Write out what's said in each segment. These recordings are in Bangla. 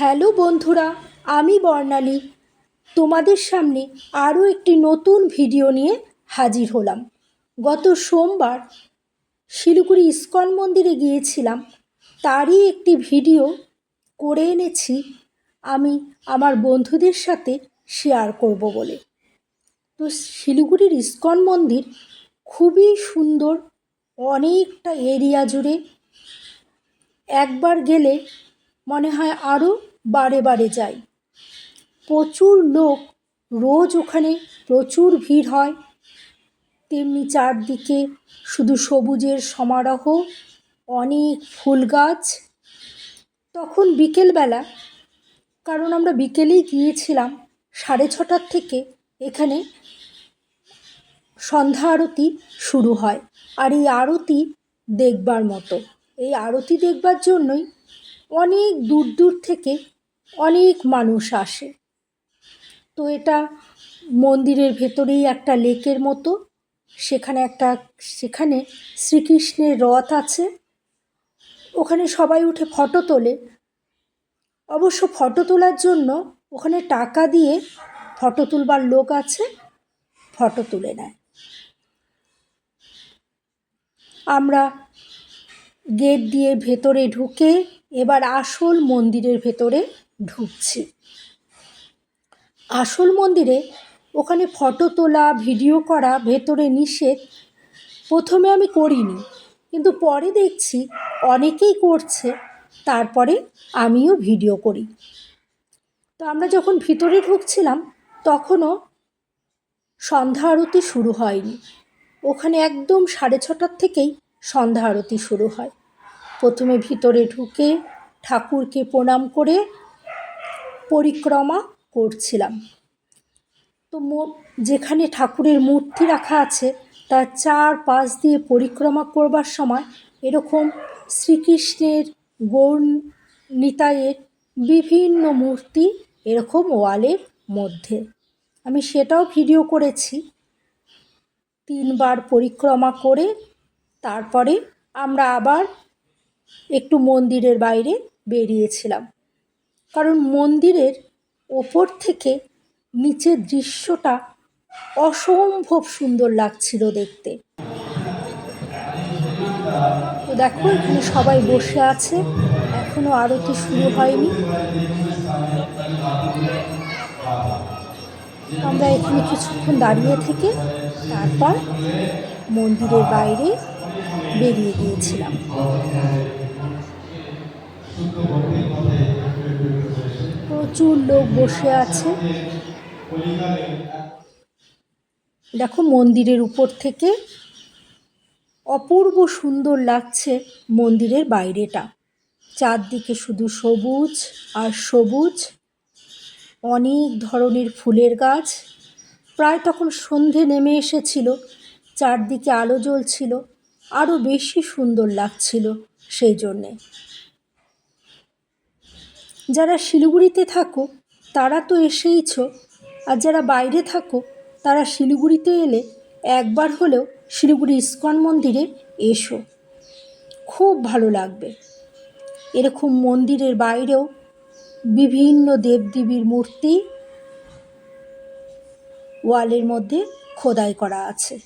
হ্যালো বন্ধুরা, আমি বর্ণালী। তোমাদের সামনে আরও একটি নতুন ভিডিও নিয়ে হাজির হলাম। গত সোমবার শিলিগুড়ি ইস্কন মন্দিরে গিয়েছিলাম। তারই একটি ভিডিও করে এনেছি। আমি আমার বন্ধুদের সাথে শেয়ার করব বলে। তো শিলিগুড়ির ইস্কন মন্দির খুবই সুন্দর, অনেকটা এরিয়া জুড়ে। একবার গেলে মনে হয় আরও বারে বারে যাই। প্রচুর লোক রোজ ওখানে, প্রচুর ভিড় হয়। তেমনি চারদিকে শুধু সবুজের সমারোহ, অনেক ফুল গাছ। তখন বিকেলবেলা, কারণ আমরা বিকেলেই গিয়েছিলাম সাড়ে ছটার থেকে, এখানে সন্ধ্যা আরতি শুরু হয়। আর এই আরতি দেখবার মতো। এই আরতি দেখবার জন্যই অনেক দূর দূর থেকে অনেক মানুষ আসে। তো এটা মন্দিরের ভেতরেই একটা লেকের মতো। সেখানে একটা, সেখানে শ্রীকৃষ্ণের রথ আছে। ওখানে সবাই উঠে ফটো তোলে। অবশ্য ফটো তোলার জন্য ওখানে টাকা দিয়ে ফটো তুলবার লোক আছে, ফটো তুলে নেয়। আমরা গেট দিয়ে ভেতরে ঢুকে এবার আসল মন্দিরের ভেতরে ঢুকছি। আসল মন্দিরে ওখানে ফটো তোলা, ভিডিও করা, ভেতরে নিষেধ প্রথমে আমি করিনি। কিন্তু পরে দেখছি অনেকেই করছে, তারপরে আমিও ভিডিও করি। তো আমরা যখন ভিতরে ঢুকছিলাম, তখনও সন্ধ্যা আরতি শুরু হয়নি। ওখানে একদম সাড়ে ছটার থেকেই সন্ধ্যা আরতি শুরু হয়। প্রথমে ভিতরে ঢুকে ঠাকুরকে প্রণাম করে পরিক্রমা করছিলাম। তো যেখানে ঠাকুরের মূর্তি রাখা আছে, তার চার পাশ দিয়ে পরিক্রমা করবার সময় এরকম শ্রীকৃষ্ণের, গৌর নিতাইয়ের বিভিন্ন মূর্তি এরকম ওয়ালের মধ্যে। আমি সেটাও ভিডিও করেছি। তিনবার পরিক্রমা করে তারপরে আমরা আবার একটু মন্দিরের বাইরে বেরিয়েছিলাম। কারণ মন্দিরের ওপর থেকে নিচের দৃশ্যটা অসম্ভব সুন্দর লাগছিল দেখতে। তো দেখো, এখানে সবাই বসে আছে। এখনও আরতি শুরু হয়নি। আমরা এখানে কিছুক্ষণ দাঁড়িয়ে থেকে তারপর মন্দিরের বাইরে বেরিয়ে গিয়েছিলাম। প্রচুর লোক বসে আছে। দেখো মন্দিরের উপর থেকে অপূর্ব সুন্দর লাগছে মন্দিরের বাইরেটা। চারদিকে শুধু সবুজ আর সবুজ, অনেক ধরনের ফুলের গাছ। প্রায় তখন সন্ধে নেমে এসেছিল, চারদিকে আলো জ্বলছিল আরও বেশি সুন্দর লাগছিল সেই জন্যে। যারা শিলিগুড়িতে থাকো, তারা তো এসেইছ। আর যারা বাইরে থাকো, তারা শিলিগুড়িতে এলে একবার হলেও শিলিগুড়ি ইস্কন মন্দিরে এসো। খুব ভালো লাগবে। এরকম মন্দিরের বাইরেও বিভিন্ন দেবদেবীর মূর্তি ওয়ালের মধ্যে খোদাই করা আছে।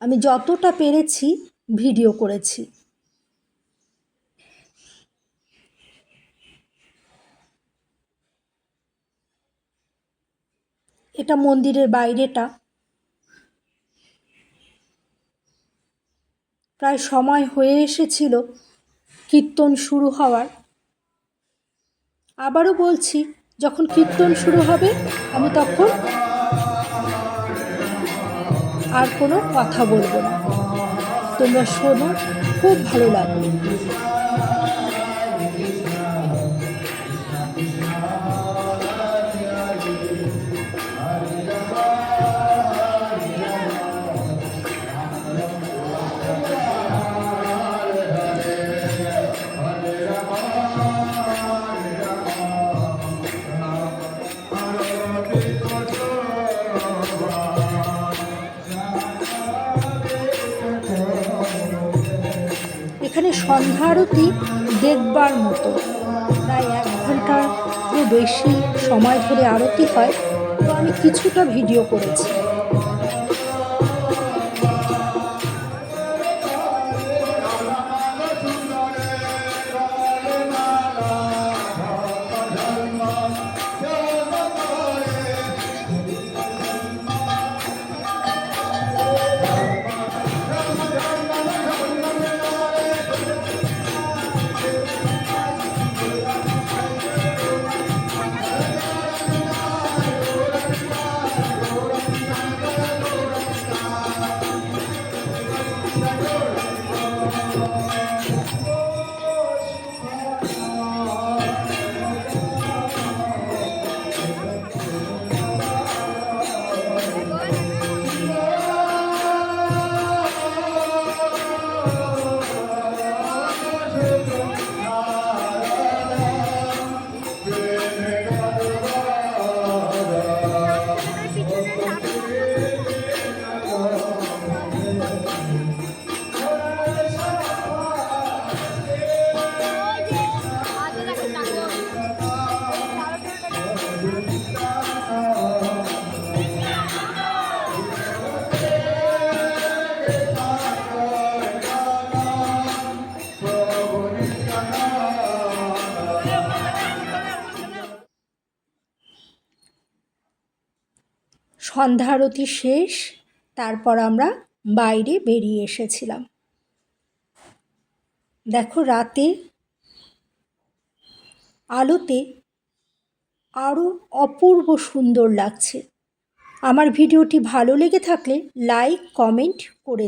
আমি যতটা পেরেছি, ভিডিও করেছি। এটা মন্দিরের বাইরেটা। প্রায় সময় হয়ে এসেছিল, কীর্তন শুরু হওয়ার। আবারও বলছি, যখন কীর্তন শুরু হবে, আমি তখন আর কোনো কথা বলব না। তোমরা শোনো, খুব ভালো লাগবে। এখানে সন্ধ্যা আরতি দেখবার মতো। প্রায় এক ঘন্টারও বেশি সময় ধরে আরতি হয়, তো আমি কিছুটা ভিডিও করেছি। সন্ধ্যা আরতি শেষ, তারপর আমরা বাইরে বেরিয়ে এসেছিলাম। দেখো রাতে আলোতে আরও অপূর্ব সুন্দর লাগছে। আমার ভিডিওটি ভালো লেগে থাকলে লাইক, কমেন্ট করে